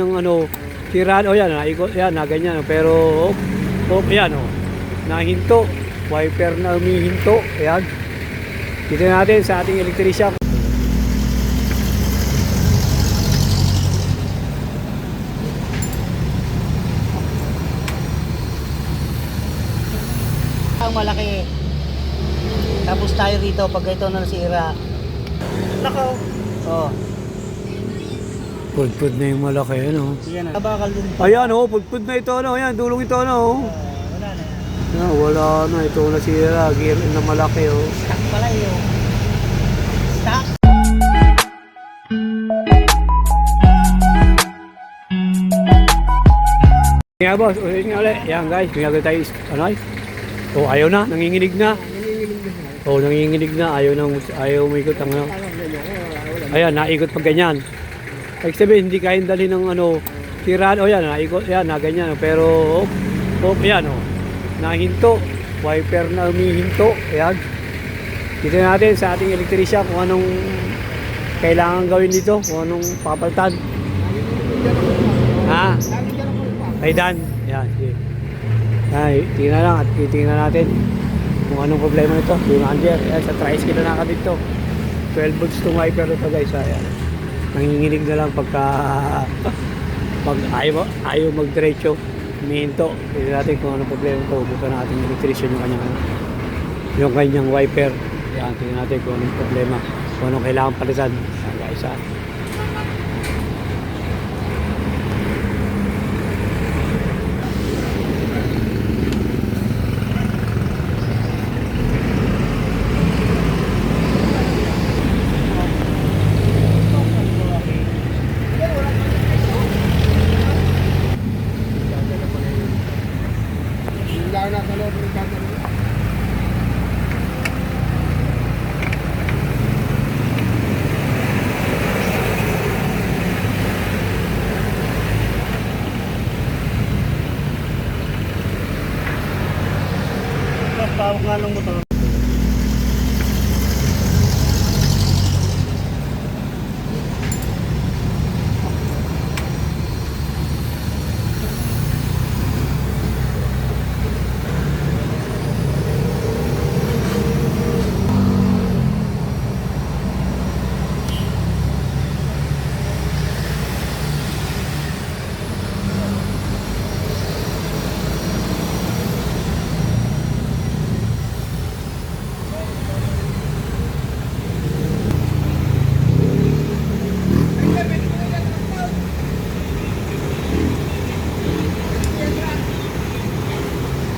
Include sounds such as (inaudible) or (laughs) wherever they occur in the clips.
Yung ano, sira, o yan, naikot, yan, na ganyan. Pero, oh, oh, yan, oh, nahinto. Wiper na umihinto. Ayan. Dito natin sa ating elektrisya. Ang malaki. Tapos tayo rito pag ito na nasira. Nakaw. Oh, Pudpud na yung malaki, ano. yan na. Kabakal din. Ayan, oh, pudpud na ito, ano. Ayan, dulong ito, ano. Oh. Ah, wala na yan. Ah, wala na, ito nasira. Gear na malaki, oh. Stock pala yun. Stock. Nga boss, ulit nga ulit. Yan guys, ginagawa tayo, ano ay? Oh, ayaw na, nanginginig na. Oh, nanginginig na, ayaw nang ayaw umikot ang ano. Ayan, naikot pag ganyan. Ibig sabihin, hindi kayang dali ng ano, tiraan. Oh, yan, naikot, yan, na ganyan. Pero, oh, oh yan, oh, nahinto. Wiper na umihinto. Ayan. Dito natin sa ating elektrisya kung anong kailangan gawin dito, kung anong papalitan. Ha? Ay Dan, yan, sige. Ay, tingnan lang at titingnan natin kung anong problema nito. Yung under, yan, sa tricycle na nakabit to. 12 volts to wiper ito guys, ayan. Nanginginig na lang pagka pag ayaw, ayaw mag-diretso, humihinto. Tingnan natin kung anong problema ito. Bukan natin yung electrician yung kanyang yung kanyang wiper. Yan, tingnan natin kung anong problema. Kung anong kailangan palitan. Yan guys, ah. Tawag nga ng motor.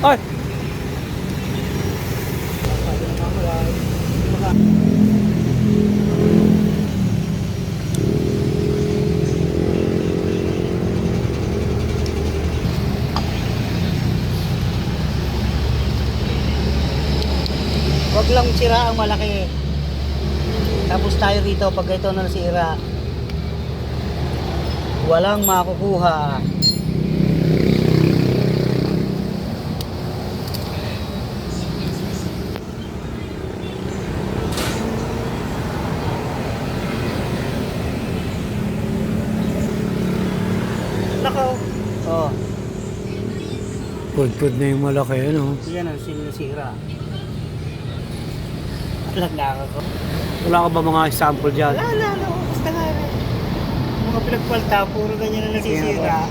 Ay! Huwag lang sira ang malaki. Tapos tayo rito pag ito na nasira. Walang makukuha. Nakaw. Oh, Pudpud na yung malaki, ano. yan ang sinisira. Walang nakako. Wala ka ba mga sample dyan? Wala, wala, wala. Basta nga. Mga pinagpalta, puro ganyan na nasisira.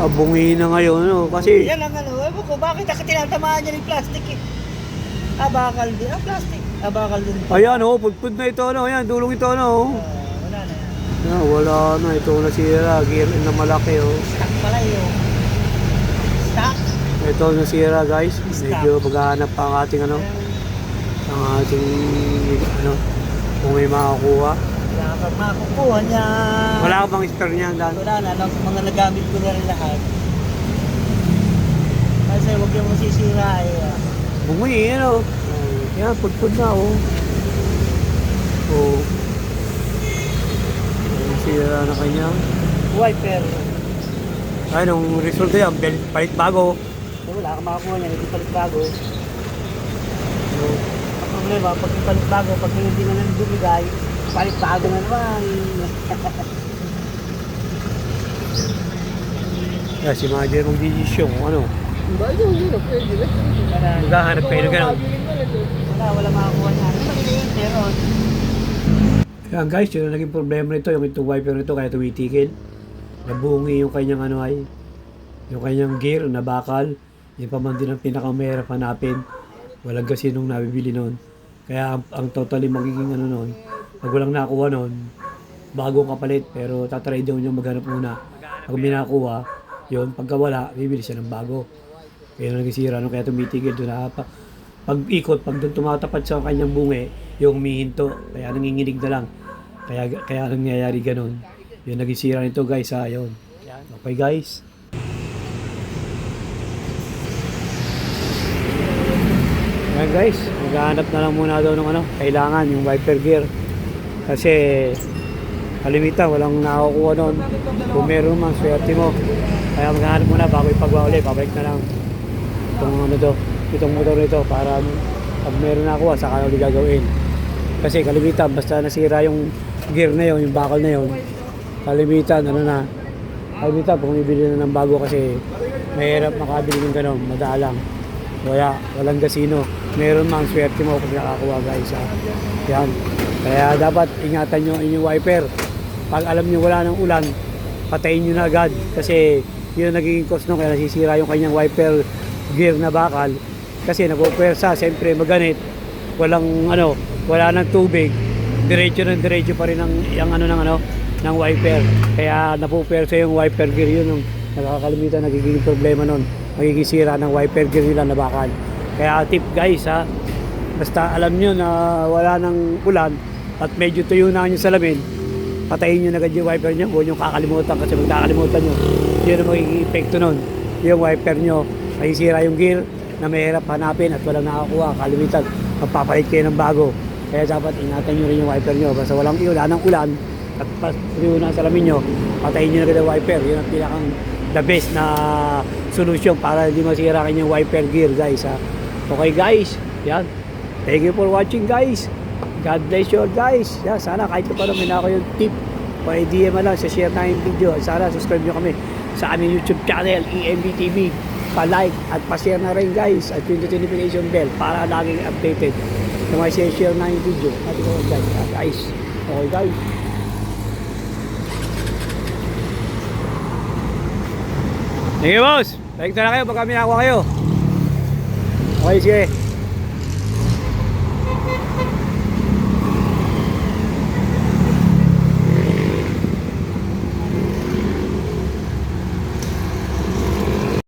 Ah, bungi na ngayon, ano. Kasi, Yan ang ano, ewan ko, bakit ako tinatamaan niya ng plastic eh. Ah, bakal din. Ah, plastic. Ah, bakal din. ayan, oh, pudpud na ito, ano. Ayan, dulong ito, ano. oh. Ah, wala na yan. Ah, wala na, ito nasira. Gear na malaki, oh. Stock pala yun. Ito nasira, guys. Medyo maghahanap pa ang ating, ano, ang ating, ano, kung may makakuha. Wala ka makukuha niya. Wala ka bang spare niyan, Dan? Wala na, lang, mga nagamit ko na rin lahat. Kasi huwag yung masisira eh. Bungi, ano. Yan, pudpud na, oh. Oh. Nasira na kanya. Wiper. Ay, nung resulta yan, palit bago. So, wala ka makakuha niya, hindi palit bago. So, ang problema, pag palit bago, pag hindi na lang bumigay, palit bago na naman. (laughs) Kaya si manager mag-desisyon kung ano. Bago yun, pwede na. Maghahanap kayo ng ganun. Wala, wala makakuha na. Ano ba yun? Pero, Kaya guys, yun ang naging problema nito, yung itong wiper nito kaya tumitikil. Nabungi yung kanyang ano ay, yung kanyang gear na bakal. Yung pa man din ang pinakamahirap hanapin. Walang kasi nung nabibili noon. Kaya ang, ang totally magiging ano noon, pag walang nakuha noon, bagong kapalit. Pero tatry daw niya maghanap muna. Pag may nakuha, yun, pagka wala, bibili siya ng bago. Kaya naging sira nung kaya tumitigil doon na pa, pag ikot, pag doon tumatapat sa kanyang bungi, yung humihinto, kaya nanginginig na lang. Kaya kaya nangyayari ganun. Yung naging sira nito guys ha, yun. Okay guys. Yan guys, maghahanap na lang muna daw ng ano, kailangan yung wiper gear. Kasi kalimitan, walang nakakuha noon. Kung meron man, swerte mo. Kaya maghahanap muna bago ipagawa ulit, pabalik na lang itong ano to, itong motor nito para pag meron na ako, saka ulit gagawin. Kasi kalimitan, basta nasira yung gear na yun, yung bakal na yun, kalimitan, ano na, kalimitan, kung bibili na ng bago kasi mahirap makabili ng gano'n, madalang. Kaya, walang gasino. Meron mang swerte mo pag nakakuha guys. Ha? Yan. Kaya dapat ingatan nyo ang inyong wiper. Pag alam nyo wala ng ulan, patayin nyo na agad. Kasi yun ang nagiging cause nung kaya nasisira yung kanyang wiper gear na bakal. Kasi nagpupwersa, siyempre maganit. Walang ano, wala ng tubig. Diretso ng diretso pa rin ang, yung ano ng ano, ng wiper. Kaya napupwersa yung wiper gear yun ang nakakalimutan nagiging problema nun. Magiging sira ng wiper gear nila na bakal. Kaya tip guys ha, basta alam nyo na wala ng ulan at medyo tuyo na inyong salamin, patayin nyo na agad yung wiper nyo. Huwag nyo kakalimutan kasi pag kakalimutan nyo, yun ang magiging epekto nun. Yung wiper nyo, masisira yung gear na mahirap hanapin at walang nakakuha. Kalimitan, magpapalit kayo ng bago. Kaya dapat ingatan nyo rin yung wiper nyo. Basta walang ulan ng ulan at pas tuyo na salamin nyo, patayin nyo na agad ang wiper. Yun ang pinakang the best na solution para hindi masira kanyang wiper gear guys ha. Okay guys, yan. Thank you for watching guys. God bless you guys. Yan, sana kahit pa paano may na ako yung tip o idea man lang share na yung video. Sana subscribe nyo kami sa aming YouTube channel, EMB TV. Pa-like at pa-share na rin guys at yung notification bell para laging updated sa mga share na yung video. At ito ah, guys. Okay guys. Sige boss, balik na kayo pag kami nakuha kayo. Okay, sige.